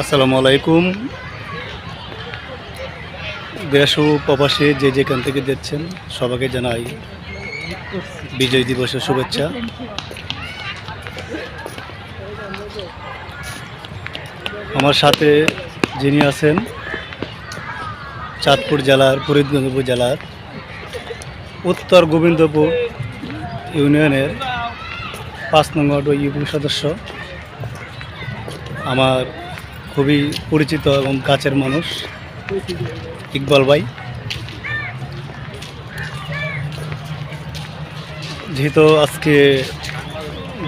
আসসালামু আলাইকুম। দেশ ও প্রবাসে যে যেখান থেকে দেখছেন, সবাইকে জানাই বিজয় দিবসের শুভেচ্ছা। আমার সাথে যিনি আছেন, চাঁদপুর জেলার, ফরিদগঞ্জ উপজেলার উত্তর গোবিন্দপুর ইউনিয়নের পাঁচ নং ওয়ার্ড ইউপি সদস্য। আমার খুবই পরিচিত এবং কাছের মানুষ ইকবাল ভাই। যেহেতু আজকে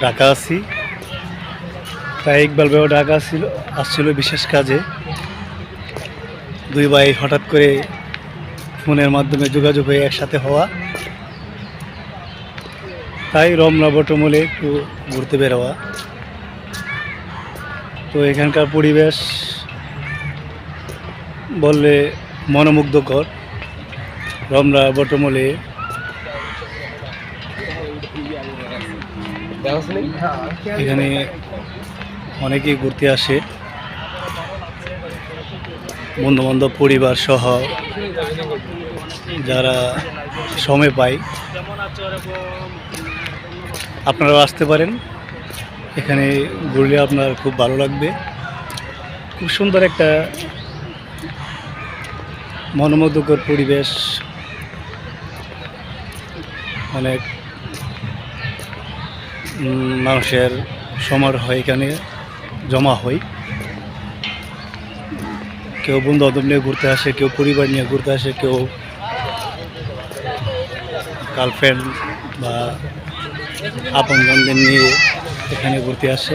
ঢাকা আছি, তাই ইকবাল ভাইও ঢাকা ছিল আসছিল বিশেষ কাজে। দুই ভাই হঠাৎ করে ফোনের মাধ্যমে যোগাযোগ হয়ে একসাথে হওয়া। তাই রমনা বটমূলে একটু ঘুরতে বেরোয়া। তো এখানকার পরিবেশ বললে মনোমুগ্ধকর। রমনা বটমূলে। এখানে অনেকেই ঘুরতে আসে। বন্ধু বান্ধব পরিবার সহ যারা সময় পায়। আপনারাও আসতে পারেন। এখানে ঘুরলে আপনার খুব ভালো লাগবে। খুব সুন্দর একটা মনোমুগ্ধকর পরিবেশ। অনেক মানুষের সমারোহ এখানে, জমা হয়। কেউ বন্ধু বান্ধব নিয়ে ঘুরতে আসে, কেউ পরিবার নিয়ে ঘুরতে আসে, কেউ গার্লফ্রেন্ড বা আপনজনদের নিয়ে এখানে ঘুরতে আসে।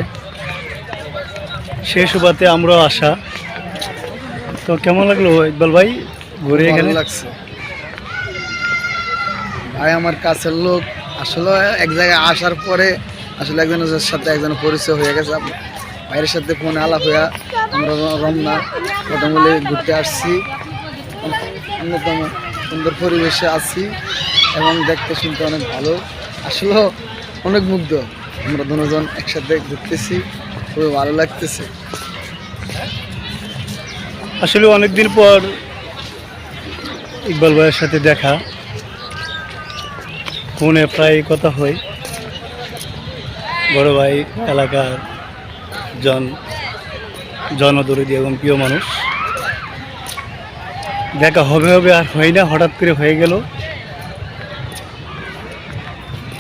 সেই সুবাদে আমরাও আসা। তো কেমন লাগল ইকবাল ভাই ঘুরে এখানে? লাগছে। ভাই আমার কাছের লোক। আসলে এক জায়গায় আসার পরে আসলে একজনের সাথে একজন পরিচয় হয়ে গেছে। ভাইয়ের সাথে ফোনে আলাপ হইয়া আমরা রমনা মোটামুটি ঘুরতে আসছি। অন্যতম সুন্দর পরিবেশে আছি এবং দেখতে শুনতে অনেক ভালো। আসলে অনেক মুগ্ধ। আমরা দুজন একসাথে ঘুরতেছি, খুবই ভালো লাগতেছে। আসলে অনেকদিন পর ইকবাল ভাইয়ের সাথে দেখা। ফোনে প্রায় কথা হয়। বড় ভাই, এলাকার জন, জনদরদি এবং প্রিয় মানুষ। দেখা হবে হবে আর হয় না, হঠাৎ করে হয়ে গেল।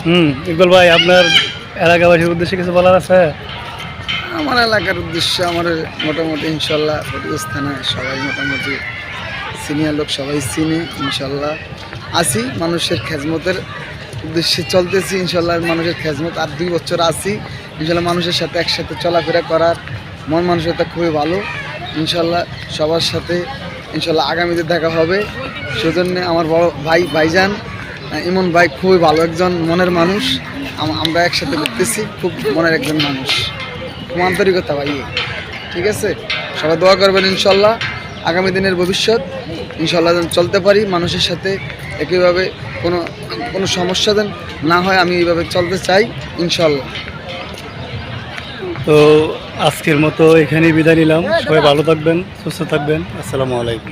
হুম, ইকবাল ভাই, আপনার এলাকাবাসীর উদ্দেশ্যে কিছু বলার আছে? আমার এলাকার উদ্দেশ্যে আমার মোটামুটি ইনশাল্লাহ ফটিগঞ্জ থানায় সবাই মোটামুটি সিনিয়র লোক সবাই চিনি, ইনশাল্লাহ। আছি, মানুষের খেজমতের উদ্দেশ্যে চলতেছি, ইনশাল্লাহ মানুষের খেজমত। আর দুই বছর আছি, ইনশাল্লাহ মানুষের সাথে একসাথে চলাফেরা করার মন মানসিকতা খুবই ভালো। ইনশাল্লাহ সবার সাথে, ইনশাল্লাহ আগামীতে দেখা হবে। সেজন্য আমার বড় ভাই ভাইজান ইমন ভাই খুবই ভালো একজন মনের মানুষ। আমরা একসাথে ঘুরতেছি, খুব মনের একজন মানুষ। খুব আন্তরিকতা ভাই ঠিক আছে? সবাই দোয়া করবেন ইনশাল্লাহ। আগামী দিনের ভবিষ্যৎ, ইনশাল্লাহ যেন চলতে পারি, মানুষের সাথে একইভাবে কোনো কোনো সমস্যা যেন না হয় আমি এইভাবে চলতে চাই, ইনশাল্লাহ। তো আজকের মতো এখানেই বিদায় নিলাম। সবাই ভালো থাকবেন, সুস্থ থাকবেন। আসসালামু আলাইকুম।